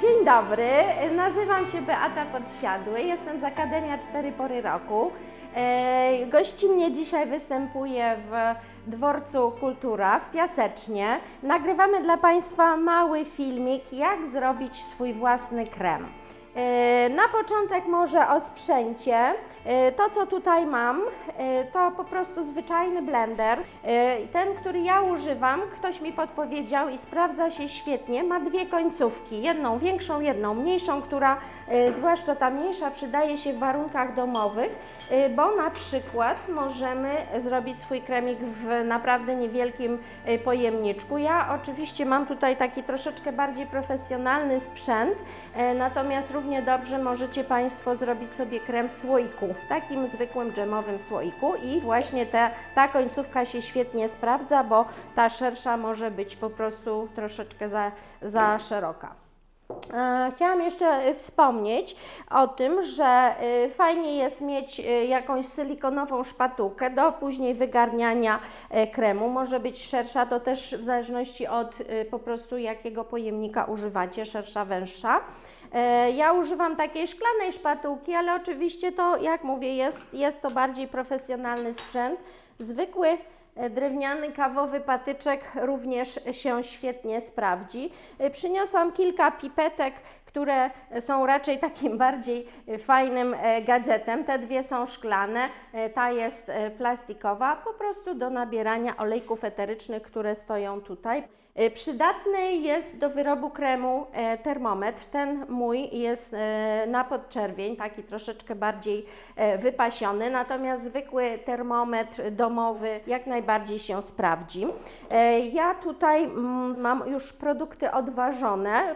Dzień dobry, nazywam się Beata Podsiadły, jestem z Akademia 4 Pory Roku. E, Gościnnie dzisiaj występuję w Dworcu Kultura w Piasecznie. Nagrywamy dla Państwa mały filmik, jak zrobić swój własny krem. E, Na początek może o sprzęcie. E, To, co tutaj mam, e, to po prostu zwyczajny blender. Ten, który ja używam, ktoś mi podpowiedział i sprawdza się świetnie. Ma dwie końcówki, jedną większą, jedną mniejszą, która zwłaszcza ta mniejsza przydaje się w warunkach domowych, bo na przykład możemy zrobić swój kremik w naprawdę niewielkim pojemniczku. Ja oczywiście mam tutaj taki troszeczkę bardziej profesjonalny sprzęt, natomiast równie dobrze możecie Państwo zrobić sobie krem w słoiku, w takim zwykłym dżemowym słoiku i właśnie te, ta końcówka się świetnie sprawdza, bo ta szersza może być po prostu troszeczkę za, za szeroka. E, Chciałam jeszcze e, wspomnieć o tym, że e, fajnie jest mieć e, jakąś silikonową szpatułkę do później wygarniania e, kremu. Może być szersza, to też w zależności od po prostu jakiego pojemnika używacie, szersza, węższa. E, Ja używam takiej szklanej szpatułki, ale oczywiście to, jak mówię, jest, jest to bardziej profesjonalny sprzęt. Zwykły Drewniany kawowy patyczek również się świetnie sprawdzi. E, Przyniosłam kilka pipetek, które są raczej takim bardziej e, fajnym e, gadżetem. Te dwie są szklane, e, ta jest plastikowa, po prostu do nabierania olejków eterycznych, które stoją tutaj. Przydatny jest do wyrobu kremu termometr. Ten mój jest na podczerwień, taki troszeczkę bardziej wypasiony, natomiast zwykły termometr domowy jak najbardziej się sprawdzi. Ja tutaj mm, mam już produkty odważone,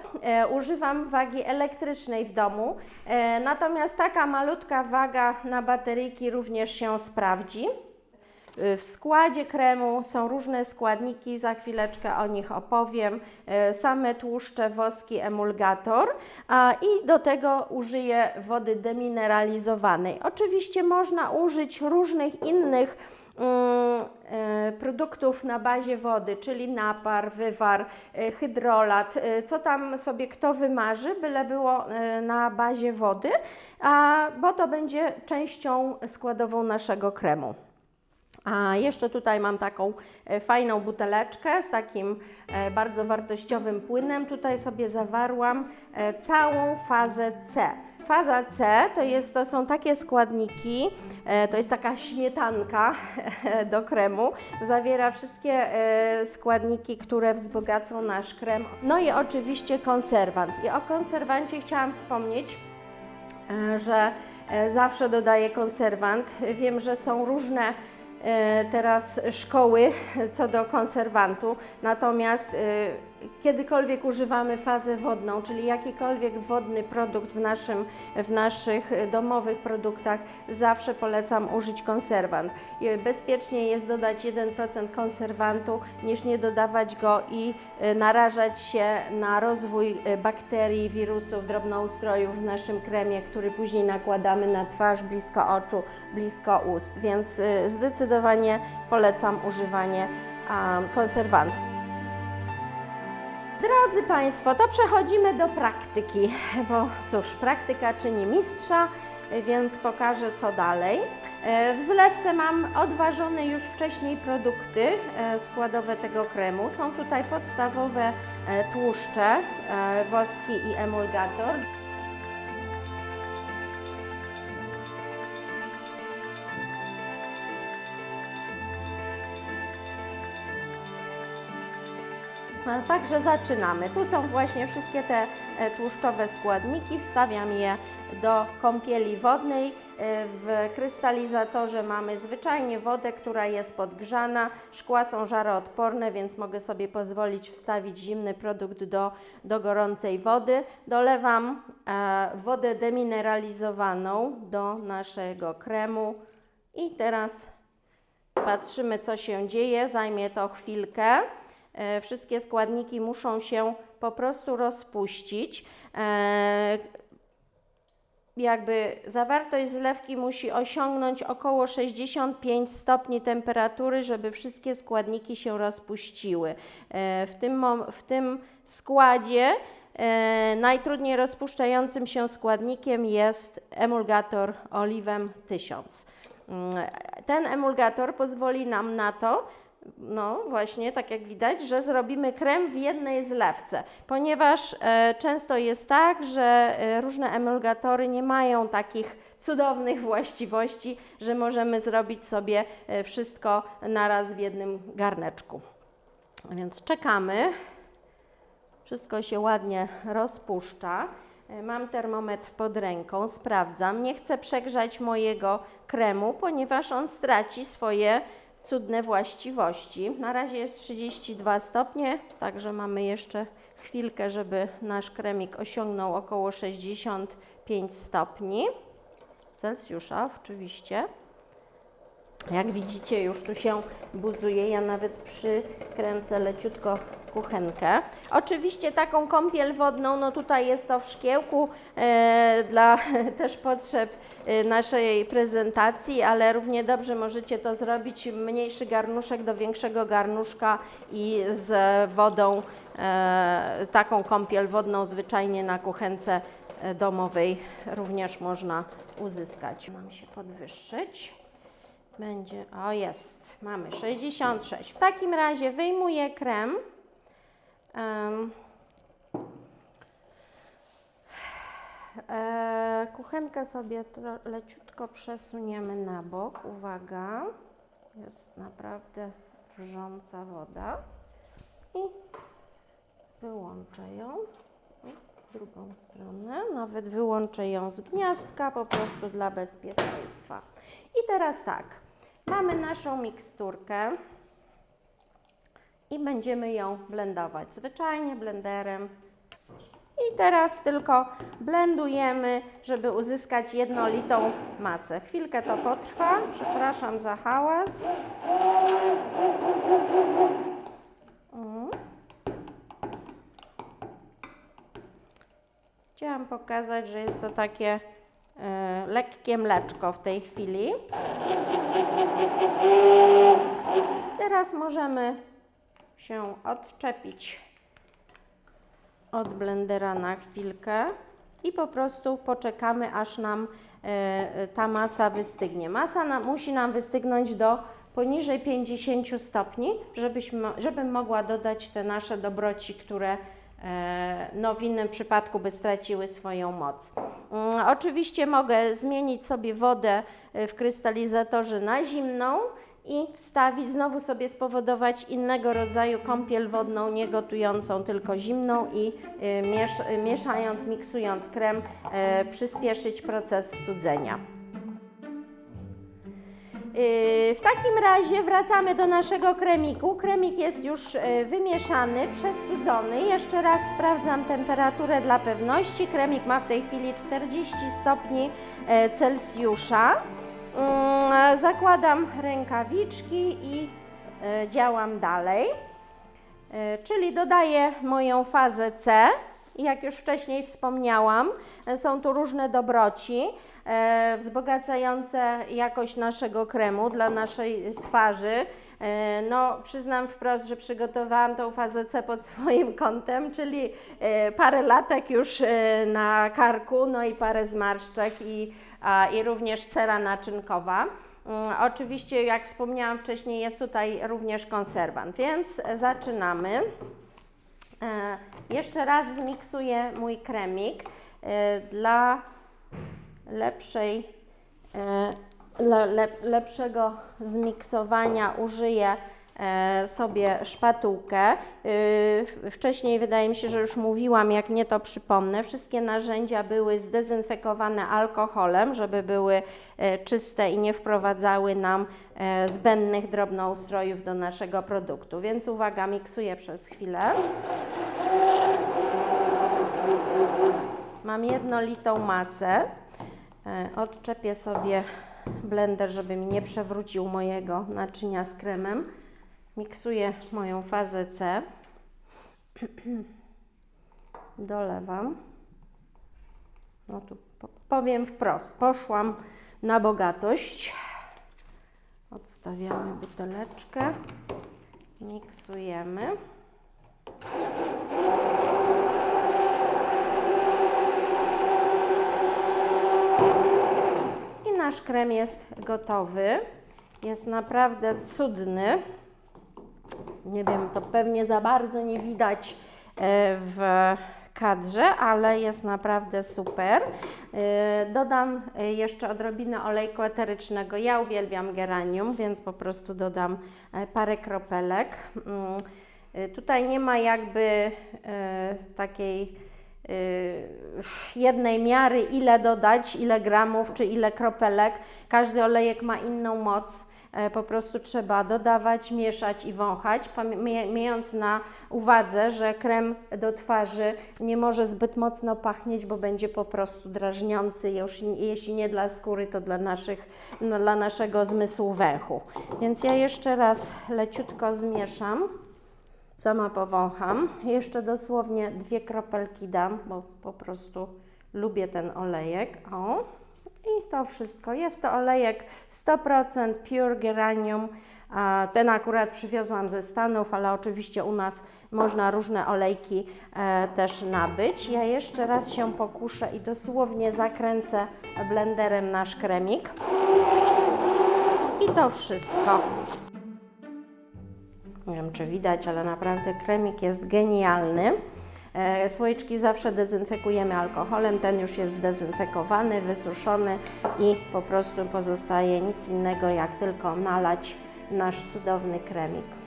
używam wagi elektrycznej w domu, e, natomiast taka malutka waga na bateryjki również się sprawdzi. Y, W składzie kremu są różne składniki, za chwileczkę o nich opowiem. E, Same tłuszcze, woski, emulgator a, i do tego użyję wody demineralizowanej. Oczywiście można użyć różnych innych e, produktów na bazie wody, czyli napar, wywar, e, hydrolat, e, co tam sobie kto wymarzy, byle było e, na bazie wody, bo to będzie częścią składową naszego kremu. A jeszcze tutaj mam taką e, fajną buteleczkę z takim e, bardzo wartościowym płynem. Tutaj sobie zawarłam e, całą fazę C. Faza C to, jest, to są takie składniki, to jest taka śmietanka do kremu. Zawiera wszystkie składniki, które wzbogacą nasz krem. No i oczywiście konserwant. I o konserwancie chciałam wspomnieć że zawsze dodaję konserwant. Wiem, że są różne teraz szkoły co do konserwantu, natomiast e, kiedykolwiek używamy fazę wodną, czyli jakikolwiek wodny produkt w, naszym, w naszych domowych produktach, zawsze polecam użyć konserwant. Bezpiecznie jest dodać 1% konserwantu, niż nie dodawać go i e, narażać się na rozwój e, bakterii, wirusów, drobnoustrojów w naszym kremie, który później nakładamy na twarz, blisko oczu, blisko ust. Więc e, zdecydowanie polecam używanie a, konserwantów. Drodzy Państwo, to przechodzimy do praktyki, bo cóż, praktyka czyni mistrza, więc pokażę co dalej. E, W zlewce mam odważone już wcześniej produkty e, składowe tego kremu. Są tutaj podstawowe e, tłuszcze, woski i emulgator. Także zaczynamy. Tu są właśnie wszystkie te e, tłuszczowe składniki. Wstawiam je do kąpieli wodnej. E, W krystalizatorze mamy zwyczajnie wodę, która jest podgrzana. Szkła są żaroodporne, więc mogę sobie pozwolić wstawić zimny produkt do, do gorącej wody. Dolewam e, wodę demineralizowaną do naszego kremu i teraz patrzymy, co się dzieje. Zajmie to chwilkę. E, Wszystkie składniki muszą się po prostu rozpuścić. E, jakby zawartość zlewki musi osiągnąć około 65 stopni temperatury, żeby wszystkie składniki się rozpuściły. E, W tym, w tym składzie najtrudniej rozpuszczającym się składnikiem jest emulgator oliwem 1000. Mm, Ten emulgator pozwoli nam na to, no właśnie, tak jak widać, że zrobimy krem w jednej zlewce, ponieważ e, często jest tak, że e, różne emulgatory nie mają takich cudownych właściwości, że możemy zrobić sobie e, wszystko naraz w jednym garneczku. A Więc czekamy. Wszystko się ładnie rozpuszcza. E, Mam termometr pod ręką, sprawdzam. Nie chcę przegrzać mojego kremu, ponieważ on straci swoje cudne właściwości. Na razie jest 32 stopnie, także mamy jeszcze chwilkę, żeby nasz kremik osiągnął około 65 stopni Celsjusza, oczywiście. Jak widzicie, już tu się buzuje. Ja nawet przykręcę leciutko kuchenkę. Oczywiście taką kąpiel wodną, no tutaj jest to w szkiełku e, dla też potrzeb e, naszej prezentacji, ale równie dobrze możecie to zrobić mniejszy garnuszek do większego garnuszka i z wodą, e, taką kąpiel wodną zwyczajnie na kuchence e, domowej również można uzyskać. Mam się podwyższyć. Będzie, o jest, mamy 66. W takim razie wyjmuję krem. Em, e, kuchenkę sobie leciutko przesuniemy na bok. Uwaga, jest naprawdę wrząca woda. I wyłączę ją. W drugą stronę, nawet wyłączę ją z gniazdka po prostu dla bezpieczeństwa. I teraz tak, mamy naszą miksturkę i będziemy ją blendować zwyczajnie blenderem. I teraz tylko blendujemy, żeby uzyskać jednolitą masę. Chwilkę to potrwa, przepraszam za hałas. Mm. Chciałam pokazać, że jest to takie e, lekkie mleczko w tej chwili. Teraz możemy się odczepić od blendera na chwilkę i po prostu poczekamy, aż nam e, ta masa wystygnie. Masa nam, musi nam wystygnąć do poniżej 50 stopni, żebyśmy, żebym mogła dodać te nasze dobroci, które e, no, w innym przypadku by straciły swoją moc. Mm, Oczywiście mogę zmienić sobie wodę e, w krystalizatorze na zimną i wstawić, znowu sobie spowodować innego rodzaju kąpiel wodną, nie gotującą, tylko zimną i y, miesz, y, mieszając, miksując krem, y, przyspieszyć proces studzenia. W takim razie wracamy do naszego kremiku. Kremik jest już wymieszany, przestudzony. Jeszcze raz sprawdzam temperaturę dla pewności. Kremik ma w tej chwili 40 stopni Celsjusza. Mm, Zakładam rękawiczki i e, działam dalej. E, Czyli dodaję moją fazę C. Jak już wcześniej wspomniałam, e, są tu różne dobroci e, wzbogacające jakość naszego kremu dla naszej twarzy. E, no, przyznam wprost, że przygotowałam tą fazę C pod swoim kątem, czyli e, parę latek już e, na karku, no i parę zmarszczek i, i również cera naczynkowa. Mm, Oczywiście, jak wspomniałam wcześniej, jest tutaj również konserwant, więc zaczynamy. E, Jeszcze raz zmiksuję mój kremik e, dla lepszej, e, le, le, lepszego zmiksowania użyję sobie szpatułkę. E, Wcześniej wydaje mi się, że już mówiłam, jak nie to przypomnę. Wszystkie narzędzia były zdezynfekowane alkoholem, żeby były e, czyste i nie wprowadzały nam e, zbędnych drobnoustrojów do naszego produktu. Więc uwaga, miksuję przez chwilę. Mam jednolitą masę. E, Odczepię sobie blender, żeby mi nie przewrócił mojego naczynia z kremem. Miksuję moją fazę C. Dolewam. No tu po, powiem wprost, poszłam na bogatość. Odstawiamy buteleczkę, miksujemy. I nasz krem jest gotowy. Jest naprawdę cudny. Nie wiem, to pewnie za bardzo nie widać e, w kadrze, ale jest naprawdę super. E, Dodam e, jeszcze odrobinę olejku eterycznego. Ja uwielbiam geranium, więc po prostu dodam parę kropelek. Mm, Tutaj nie ma jakby takiej jednej miary, ile dodać, ile gramów czy ile kropelek. Każdy olejek ma inną moc. E, Po prostu trzeba dodawać, mieszać i wąchać, mając na uwadze, że krem do twarzy nie może zbyt mocno pachnieć, bo będzie po prostu drażniący, już, jeśli nie dla skóry, to dla, naszych, no, dla naszego zmysłu węchu. Więc ja jeszcze raz leciutko zmieszam. Sama powącham. Jeszcze dosłownie dwie kropelki dam, bo po prostu lubię ten olejek. O. I to wszystko. Jest to olejek 100% Pure Geranium. Ten akurat przywiozłam ze Stanów, ale oczywiście u nas można różne olejki e, też nabyć. Ja jeszcze raz się pokuszę i dosłownie zakręcę blenderem nasz kremik. I to wszystko. Nie wiem, czy widać, ale naprawdę kremik jest genialny. E, Słoiczki zawsze dezynfekujemy alkoholem, ten już jest zdezynfekowany, wysuszony i po prostu pozostaje nic innego jak tylko nalać nasz cudowny kremik.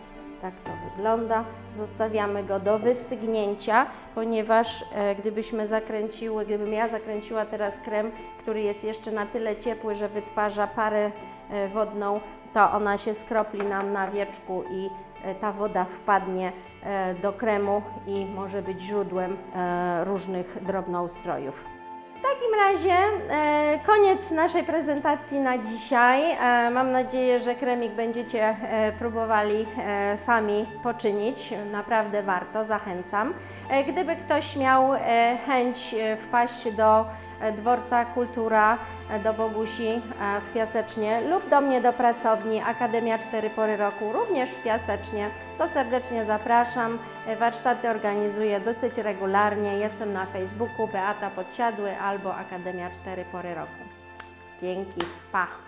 Tak to wygląda. Zostawiamy go do wystygnięcia, ponieważ e, gdybyśmy zakręciły, gdybym ja zakręciła teraz krem, który jest jeszcze na tyle ciepły, że wytwarza parę e, wodną, to ona się skropli nam na wieczku i e, ta woda wpadnie do kremu i może być źródłem różnych drobnoustrojów. W takim razie e, koniec naszej prezentacji na dzisiaj. E, mam nadzieję, że kremik będziecie e, próbowali sami poczynić. Naprawdę warto, zachęcam. Gdyby ktoś miał chęć wpaść do dworca Kultura, do Bogusi w Piasecznie lub do mnie do pracowni Akademia 4 Pory Roku, również w Piasecznie, to serdecznie zapraszam. Warsztaty organizuję dosyć regularnie. Jestem na Facebooku Beata Podsiadły albo Akademia 4 Pory Roku. Dzięki, pa!